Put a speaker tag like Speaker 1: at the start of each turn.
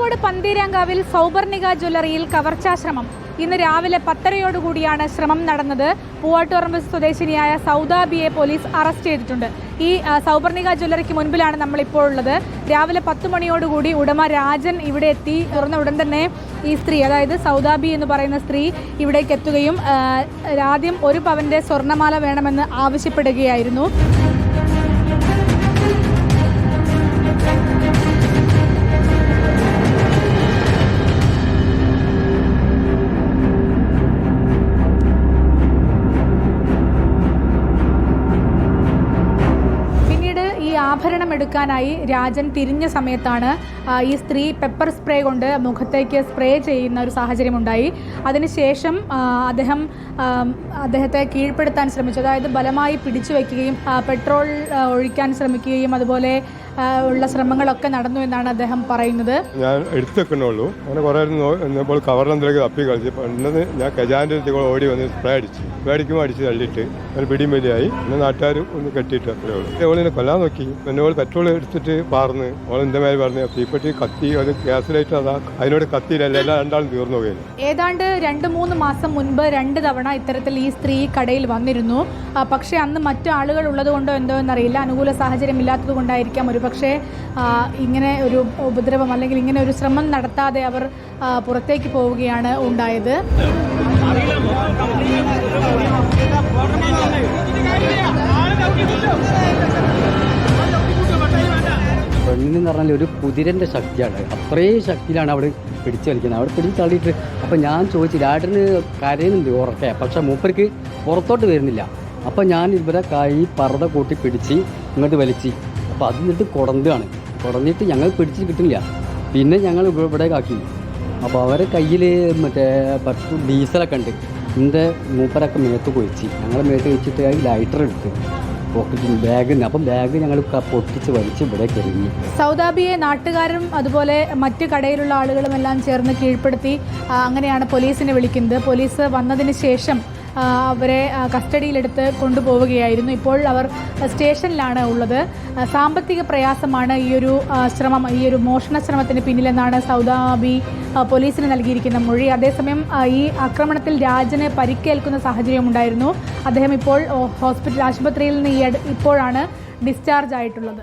Speaker 1: നന്തിരാങ്കാവിൽ സൗപർണിക ജ്വല്ലറിയിൽ കവർച്ചാശ്രമം. ഇന്ന് രാവിലെ പത്തരയോടുകൂടിയാണ് ശ്രമം നടന്നത്. പൂവാട്ടുപറമ്പ് സ്വദേശിനിയായ സൗദാബിയെ പോലീസ് അറസ്റ്റ് ചെയ്തിട്ടുണ്ട്. ഈ സൗബർണിക ജ്വല്ലറിക്ക് മുൻപിലാണ് നമ്മളിപ്പോൾ ഉള്ളത്. രാവിലെ പത്ത് മണിയോടുകൂടി ഉടമ രാജൻ ഇവിടെ എത്തി. തുറന്ന ഉടൻ തന്നെ ഈ സ്ത്രീ അതായത് സൗദാബി എന്ന് പറയുന്ന സ്ത്രീ ഇവിടേക്ക് എത്തുകയും ആദ്യം ഒരു പവന്റെ സ്വർണമാല വേണമെന്ന് ആവശ്യപ്പെടുകയായിരുന്നു. ഈ ആഭരണം എടുക്കാനായി രാജൻ തിരിഞ്ഞ സമയത്താണ് ഈ സ്ത്രീ പെപ്പർ സ്പ്രേ കൊണ്ട് മുഖത്തേക്ക് സ്പ്രേ ചെയ്യുന്ന ഒരു സാഹചര്യം ഉണ്ടായി അതിനുശേഷം അദ്ദേഹം അദ്ദേഹത്തെ കീഴ്പ്പെടുത്താൻ ശ്രമിച്ചു. അതായത് ബലമായി പിടിച്ചു വയ്ക്കുകയും പെട്രോൾ ഒഴിക്കാൻ ശ്രമിക്കുകയും അതുപോലെ ഉള്ള ശ്രമങ്ങളൊക്കെ നടന്നു എന്നാണ് അദ്ദേഹം പറയുന്നത്.
Speaker 2: ഞാൻ എടുത്തു വെക്കണുള്ളൂ അങ്ങനെ കുറേ കവറിനെന്തൊക്കെ തപ്പി കളിച്ച് പണ്ടത് ഞാൻ ഖജാന്റെ അടുത്ത് ഓടി വന്ന് സ്പ്രേ അടിച്ച്. സ്പ്രേ അടിക്കുമ്പോൾ അടിച്ച് തള്ളിയിട്ട് ഒരു പിടിയും വലിയായി. പിന്നെ നാട്ടുകാർ ഒന്ന് കെട്ടിയിട്ട് അത്രേ ഉള്ളൂ. ഓളിനെ കൊല്ലാൻ നോക്കി. പിന്നെ പോലെ പെട്രോൾ എടുത്തിട്ട് പാർന്ന് അവൾ എന്റെ മേലെ പറഞ്ഞ് തീപ്പെട്ടി കത്തി അത് ഗ്യാസിലായിട്ട് അതാ അതിനോട് കത്തിയില്ല എല്ലാം രണ്ടാളും തീർന്നു പോയി.
Speaker 1: ഏതാണ്ട് രണ്ട് മൂന്ന് മാസം മുൻപ് രണ്ട് തവണ ഇത്തരത്തിൽ ഈ സ്ത്രീ കടയിൽ വന്നിരുന്നു. പക്ഷേ അന്ന് മറ്റു ആളുകൾ ഉള്ളതുകൊണ്ടോ എന്തോ എന്നറിയില്ല. അനുകൂല സാഹചര്യം ഇല്ലാത്തത് കൊണ്ടായിരിക്കാം ഒരു പക്ഷേ ഇങ്ങനെ ഒരു ഉപദ്രവം അല്ലെങ്കിൽ ഇങ്ങനെ ഒരു ശ്രമം നടത്താതെ അവർ പുറത്തേക്ക് പോവുകയാണ് ഉണ്ടായത്.
Speaker 3: പെണ്ണിന്ന് പറഞ്ഞാൽ ഒരു കുതിരന്റെ ശക്തിയാണ്. അത്രയും ശക്തിയിലാണ് അവിടെ പിടിച്ചു വലിക്കുന്നത് അവിടെ പിടിച്ച് തള്ളിയിട്ട് അപ്പം ഞാൻ ചോദിച്ചു രാട്ടിന് കരയുന്നുണ്ട് ഉറക്കെ? പക്ഷെ മൂപ്പർക്ക് പുറത്തോട്ട് വരുന്നില്ല. അപ്പം ഞാൻ ഇവരെ കൈ പറത കൂട്ടി പിടിച്ച് ഇങ്ങോട്ട് വലിച്ച് അപ്പോൾ അത് എന്നിട്ട് കുടന്താണ്. കുടഞ്ഞിട്ട് ഞങ്ങൾ പിടിച്ച് കിട്ടില്ല പിന്നെ ഞങ്ങൾ ഇവിടെ- കാക്കി. അപ്പോൾ അവരെ കയ്യിൽ മറ്റേ പത്ത് ഡീസലൊക്കെ ഉണ്ട്. എന്റെ മൂപ്പരൊക്കെ മേത്ത് കൊഴിച്ച്. ഞങ്ങളെ മേത്ത് വെച്ചിട്ട് ലൈറ്റർ എടുത്ത് പോക്കറ്റിൽ ബാഗ് അപ്പം ബാഗ് ഞങ്ങൾ പൊട്ടിച്ച് വലിച്ച് ഇവിടെ കരുങ്ങി
Speaker 1: സൗദാബിയെ നാട്ടുകാരും അതുപോലെ മറ്റ് കടയിലുള്ള ആളുകളും എല്ലാം ചേർന്ന് കീഴ്പ്പെടുത്തി അങ്ങനെയാണ് പോലീസിനെ വിളിക്കുന്നത്. പോലീസ് വന്നതിന് ശേഷം അവരെ കസ്റ്റഡിയിലെടുത്ത് കൊണ്ടുപോവുകയായിരുന്നു. ഇപ്പോൾ അവർ സ്റ്റേഷനിലാണ് ഉള്ളത്. സാമ്പത്തിക പ്രയാസമാണ് ഈ ഒരു ശ്രമം ഈ ഒരു മോഷണ ശ്രമത്തിന് പിന്നിലെന്നാണ് സൗദാബി പോലീസിന് നൽകിയിരിക്കുന്ന മൊഴി. അതേസമയം ഈ ആക്രമണത്തിൽ രാജന് പരിക്കേൽക്കുന്ന സാഹചര്യം ഉണ്ടായിരുന്നു. അദ്ദേഹം ഇപ്പോൾ ഹോസ്പിറ്റൽ ആശുപത്രിയിൽ നിന്ന് ഈ ഇപ്പോഴാണ് ഡിസ്ചാർജ് ആയിട്ടുള്ളത്.